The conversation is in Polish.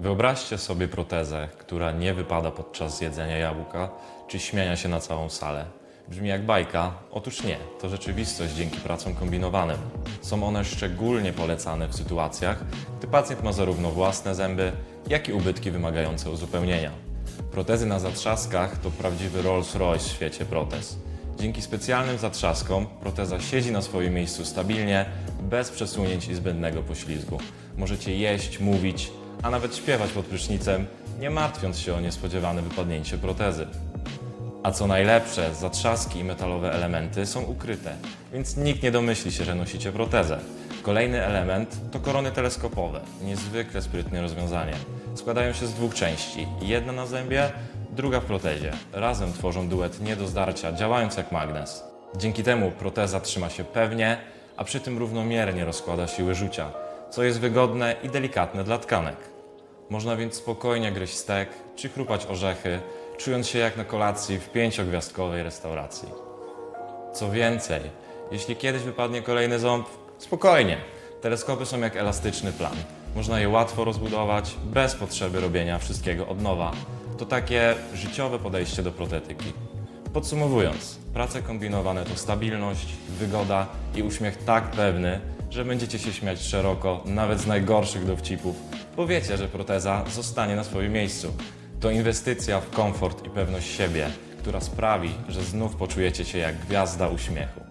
Wyobraźcie sobie protezę, która nie wypada podczas jedzenia jabłka czy śmiania się na całą salę. Brzmi jak bajka? Otóż nie, to rzeczywistość dzięki pracom kombinowanym. Są one szczególnie polecane w sytuacjach, gdy pacjent ma zarówno własne zęby, jak i ubytki wymagające uzupełnienia. Protezy na zatrzaskach to prawdziwy Rolls-Royce w świecie protez. Dzięki specjalnym zatrzaskom proteza siedzi na swoim miejscu stabilnie, bez przesunięć i zbędnego poślizgu. Możecie jeść, mówić, a nawet śpiewać pod prysznicem, nie martwiąc się o niespodziewane wypadnięcie protezy. A co najlepsze, zatrzaski i metalowe elementy są ukryte, więc nikt nie domyśli się, że nosicie protezę. Kolejny element to korony teleskopowe. Niezwykle sprytne rozwiązanie. Składają się z dwóch części. Jedna na zębie, druga w protezie. Razem tworzą duet nie do zdarcia, działając jak magnes. Dzięki temu proteza trzyma się pewnie, a przy tym równomiernie rozkłada siły rzucia, co jest wygodne i delikatne dla tkanek. Można więc spokojnie gryźć stek czy chrupać orzechy, czując się jak na kolacji w pięciogwiazdkowej restauracji. Co więcej, jeśli kiedyś wypadnie kolejny ząb, spokojnie. Teleskopy są jak elastyczny plan. Można je łatwo rozbudować, bez potrzeby robienia wszystkiego od nowa. To takie życiowe podejście do protetyki. Podsumowując, prace kombinowane to stabilność, wygoda i uśmiech tak pewny, że będziecie się śmiać szeroko, nawet z najgorszych dowcipów, bo wiecie, że proteza zostanie na swoim miejscu. To inwestycja w komfort i pewność siebie, która sprawi, że znów poczujecie się jak gwiazda uśmiechu.